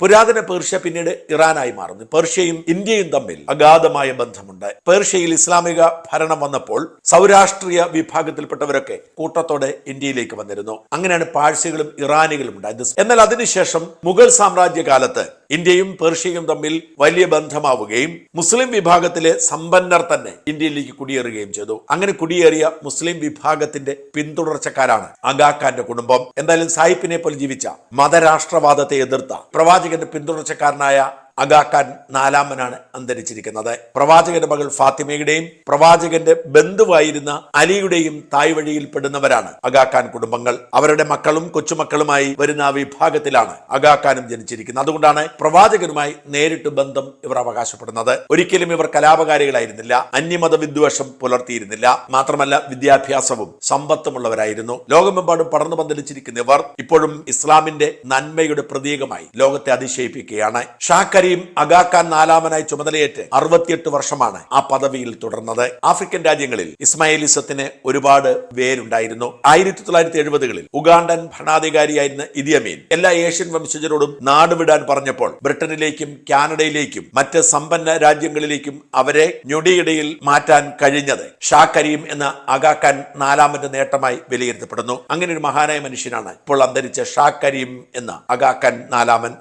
പുരാതന പേർഷ്യ പിന്നീട് ഇറാനായി മാറുന്നു. പേർഷ്യയും ഇന്ത്യയും തമ്മിൽ അഗാധമായ ബന്ധമുണ്ട്. പേർഷ്യയിൽ ഇസ്ലാമിക ഭരണം വന്നപ്പോൾ സൗരാഷ്ട്രീയ വിഭാഗത്തിൽപ്പെട്ടവരൊക്കെ കൂട്ടത്തോടെ ഇന്ത്യയിലേക്ക് വന്നിരുന്നു. അങ്ങനെയാണ് പാഴ്സികളും ഇറാനികളും ഉണ്ടായത് എന്നാൽ അതിനുശേഷം മുഗൾ സാമ്രാജ്യ കാലത്ത് ഇന്ത്യയും പേർഷ്യയും തമ്മിൽ വലിയ ബന്ധമാവുകയും മുസ്ലിം വിഭാഗത്തിലെ സമ്പന്നർ തന്നെ ഇന്ത്യയിലേക്ക് കുടിയേറുകയും ചെയ്തു. അങ്ങനെ കുടിയേറിയ മുസ്ലിം വിഭാഗത്തിന്റെ പിന്തുടർച്ചക്കാരാണ് അഗാഖാന്റെ കുടുംബം. എന്തായാലും സായിപ്പിനെ പോലെ ജീവിച്ച മതരാഷ്ട്രവാദത്തെ എതിർത്ത പ്രവാചകന്റെ പിന്തുടർച്ചക്കാരനായ അഗാഖാൻ നാലാമനാണ് അന്തരിച്ചിരിക്കുന്നത്. പ്രവാചകന്റെ മകൾ ഫാത്തിമയുടെയും പ്രവാചകന്റെ ബന്ധുവായിരുന്ന അലിയുടെയും തായ് വഴിയിൽ പെടുന്നവരാണ് അഗാഖാൻ കുടുംബങ്ങൾ. അവരുടെ മക്കളും കൊച്ചുമക്കളുമായി വരുന്ന വിഭാഗത്തിലാണ് അഗാഖാനും ജനിച്ചിരിക്കുന്നത്. അതുകൊണ്ടാണ് പ്രവാചകനുമായി നേരിട്ട് ബന്ധം ഇവർ അവകാശപ്പെടുന്നത്. ഒരിക്കലും ഇവർ കലാപകാരികളായിരുന്നില്ല. അന്യമത വിദ്വേഷം പുലർത്തിയിരുന്നില്ല. മാത്രമല്ല വിദ്യാഭ്യാസവും സമ്പത്തുമുള്ളവരായിരുന്നു. ലോകമെമ്പാടും പടർന്നു പന്തലിച്ചിരിക്കുന്ന ഇവർ ഇപ്പോഴും ഇസ്ലാമിന്റെ നന്മയുടെ പ്രതീകമായി ലോകത്തെ അതിശയിപ്പിക്കുകയാണ്. ഷാ കരീം അഗാഖാൻ നാലാമനായി ചുമതലയേറ്റ് അറുപത്തിയെട്ട് വർഷമാണ് ആ പദവിയിൽ തുടർന്നത്. ആഫ്രിക്കൻ രാജ്യങ്ങളിൽ ഇസ്മായിലിസത്തിന് ഒരുപാട് വേരുണ്ടായിരുന്നു. ആയിരത്തി തൊള്ളായിരത്തി എഴുപതുകളിൽ ഉഗാണ്ടൻ ഭരണാധികാരിയായിരുന്ന ഇദിയമീൻ എല്ലാ ഏഷ്യൻ വംശജരോടും നാടുവിടാൻ പറഞ്ഞപ്പോൾ ബ്രിട്ടനിലേക്കും കാനഡയിലേക്കും മറ്റ് സമ്പന്ന രാജ്യങ്ങളിലേക്കും അവരെ ഞൊടിയിടയിൽ മാറ്റാൻ കഴിഞ്ഞത് ഷാ കരീം എന്ന അഗാഖാൻ നാലാമന്റെ നേട്ടമായി വിലയിരുത്തപ്പെടുന്നു. അങ്ങനെ ഒരു മഹാനായ മനുഷ്യനാണ് ഇപ്പോൾ അന്തരിച്ച ഷാ കരീം എന്ന അഗാഖാൻ നാലാമൻ.